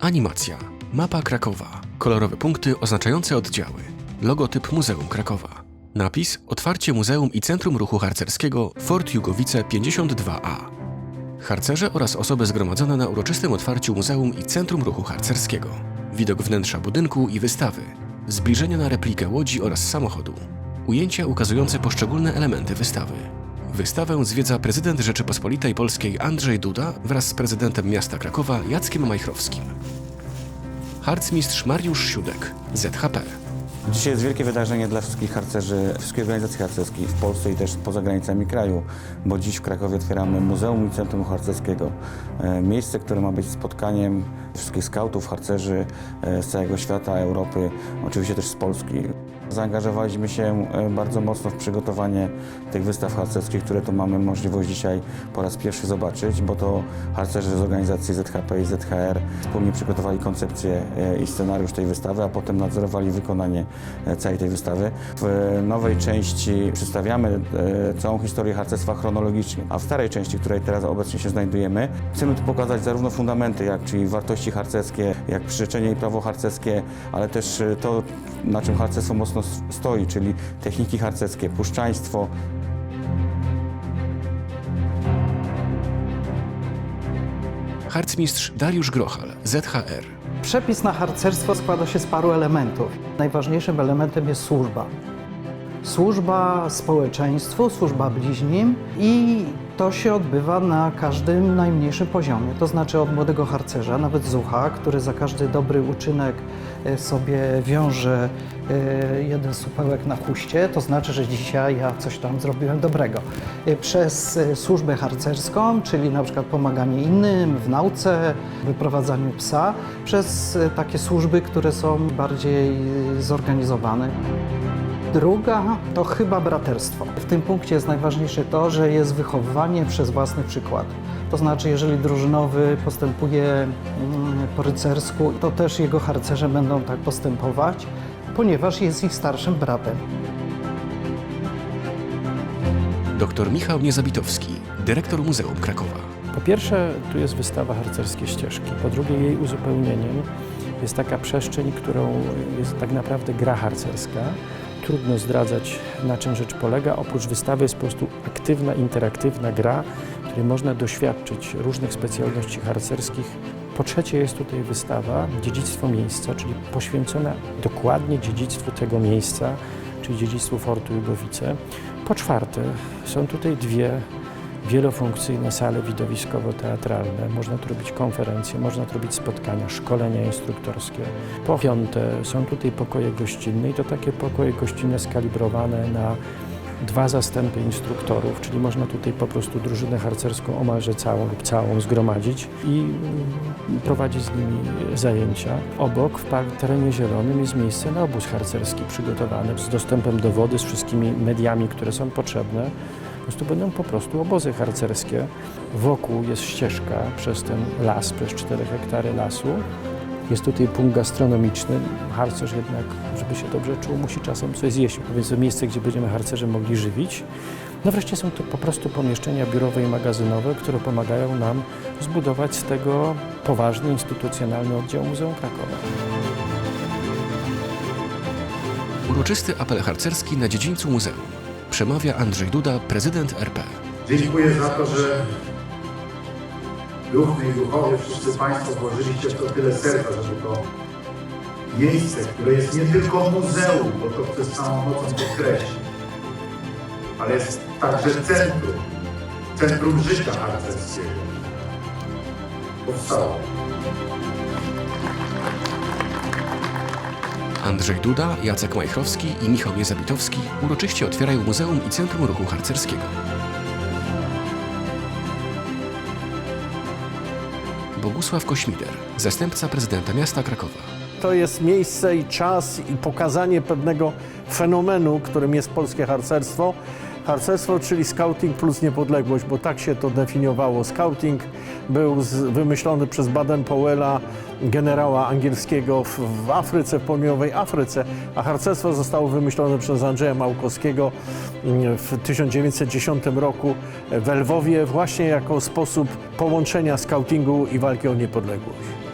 Animacja. Mapa Krakowa. Kolorowe punkty oznaczające oddziały. Logotyp Muzeum Krakowa. Napis Otwarcie Muzeum i Centrum Ruchu Harcerskiego Fort Jugowice 52A. Harcerze oraz osoby zgromadzone na uroczystym otwarciu Muzeum i Centrum Ruchu Harcerskiego. Widok wnętrza budynku i wystawy. Zbliżenie na replikę łodzi oraz samochodu. Ujęcia ukazujące poszczególne elementy wystawy. Wystawę zwiedza prezydent Rzeczypospolitej Polskiej Andrzej Duda wraz z prezydentem miasta Krakowa Jackiem Majchrowskim. Harcmistrz Mariusz Siódek, ZHP. Dzisiaj jest wielkie wydarzenie dla wszystkich harcerzy, wszystkich organizacji harcerskich w Polsce i też poza granicami kraju, bo dziś w Krakowie otwieramy Muzeum i Centrum Harcerskiego. E, Miejsce, które ma być spotkaniem wszystkich skautów, harcerzy e, z całego świata, Europy, oczywiście też z Polski. Zaangażowaliśmy się e, bardzo mocno w przygotowanie tych wystaw harcerskich, które tu mamy możliwość dzisiaj po raz pierwszy zobaczyć, bo to harcerze z organizacji ZHP i ZHR wspólnie przygotowali koncepcję e, i scenariusz tej wystawy, a potem nadzorowali wykonanie e, całej tej wystawy. W nowej części przedstawiamy całą historię harcerstwa chronologicznie, a w starej części, w której teraz obecnie się znajdujemy, chcemy tu pokazać zarówno fundamenty, jak czyli wartości harcerskie, jak przyrzeczenie i prawo harcerskie, ale też to, na czym harcerstwo mocno s- stoi, czyli techniki harcerskie, puszczaństwo, Harcmistrz Dariusz Grochal, ZHR. Przepis na harcerstwo składa się z paru elementów. Najważniejszym elementem jest służba. Służba społeczeństwu, służba bliźnim i to się odbywa na każdym najmniejszym poziomie. To znaczy od młodego harcerza, nawet zucha, który za każdy dobry uczynek e, sobie wiąże e, jeden supełek na chuście, to znaczy, że dzisiaj ja coś tam zrobiłem dobrego. E, Przez służbę harcerską, czyli na przykład pomaganie innym w nauce, wyprowadzaniu psa, przez takie służby, które są bardziej zorganizowane. Druga to chyba braterstwo. W tym punkcie jest najważniejsze to, że jest wychowywanie przez własny przykład. To znaczy, jeżeli drużynowy postępuje mm, po rycersku, to też jego harcerze będą tak postępować, ponieważ jest ich starszym bratem. Dr Michał Niezabitowski, dyrektor Muzeum Krakowa. Po pierwsze, tu jest wystawa harcerskie ścieżki. Po drugie, jej uzupełnieniem jest taka przestrzeń, którą jest tak naprawdę gra harcerska. Trudno zdradzać, na czym rzecz polega. Oprócz wystawy jest po prostu aktywna, interaktywna gra, w której można doświadczyć różnych specjalności harcerskich. Po trzecie jest tutaj wystawa Dziedzictwo Miejsca, czyli poświęcona dokładnie dziedzictwu tego miejsca, czyli dziedzictwu Fortu Jugowice. Po czwarte, są tutaj dwie wielofunkcyjne sale widowiskowo-teatralne. Można tu robić konferencje, można tu robić spotkania, szkolenia instruktorskie. Po piąte, są tutaj pokoje gościnne i to takie pokoje gościnne skalibrowane na dwa zastępy instruktorów, czyli można tutaj po prostu drużynę harcerską omalże całą lub całą zgromadzić i mm, prowadzić z nimi zajęcia. Obok w terenie zielonym jest miejsce na obóz harcerski przygotowany z dostępem do wody, z wszystkimi mediami, które są potrzebne. Prostu będą po prostu obozy harcerskie. Wokół jest ścieżka przez ten las, przez 4 hektary lasu. Jest tutaj punkt gastronomiczny. Harcerz jednak, żeby się dobrze czuł, musi czasem coś zjeść, więc to miejsce, gdzie będziemy harcerze mogli żywić. No wreszcie są to po prostu pomieszczenia biurowe i magazynowe, które pomagają nam zbudować z tego poważny, instytucjonalny oddział Muzeum Krakowa. Uroczysty apel harcerski na dziedzińcu muzeum. Przemawia Andrzej Duda, prezydent RP. Dziękuję za to, że duchny i duchowie, wszyscy Państwo włożyliście w to tyle serca, żeby to miejsce, które jest nie tylko muzeum, bo to chcę z całą mocą podkreślić, ale jest także centrum, centrum życia harcerskiego. Powstało. Andrzej Duda, Jacek Majchrowski i Michał Niezabitowski uroczyście otwierają Muzeum i Centrum Ruchu Harcerskiego. Bogusław Kośmider, zastępca prezydenta miasta Krakowa. To jest miejsce i czas i pokazanie pewnego fenomenu, którym jest polskie harcerstwo. Harcerstwo, czyli scouting plus niepodległość, bo tak się to definiowało. Scouting był z, wymyślony przez Baden-Powella, generała angielskiego w, w Afryce, w południowej Afryce, a harcerstwo zostało wymyślone przez Andrzeja Małkowskiego mm, w 1910 roku w Lwowie właśnie jako sposób połączenia scoutingu i walki o niepodległość.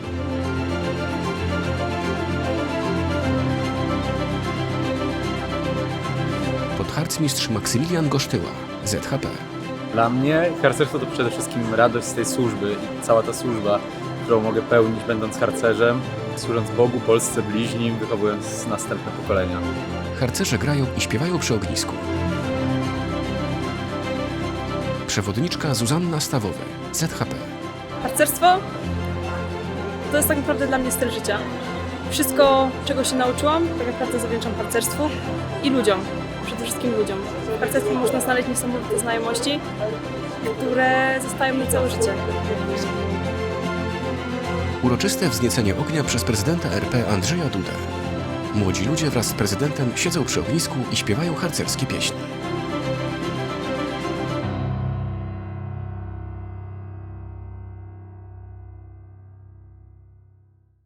Harcmistrz Maksymilian Gosztyła, ZHP. Dla mnie harcerstwo to przede wszystkim radość z tej służby i cała ta służba, którą mogę pełnić będąc harcerzem, służąc Bogu, Polsce, bliźnim, wychowując następne pokolenia. Harcerze grają i śpiewają przy ognisku. Przewodniczka Zuzanna Stawowy, ZHP. Harcerstwo to jest tak naprawdę dla mnie styl życia. Wszystko, czego się nauczyłam, tak naprawdę zawdzięczam harcerstwu i ludziom. Przede wszystkim ludziom. W harcerstwie można znaleźć niesamowite znajomości, które zostają na całe życie. Uroczyste wzniecenie ognia przez prezydenta RP Andrzeja Dudę. Młodzi ludzie wraz z prezydentem siedzą przy ognisku i śpiewają harcerskie pieśni.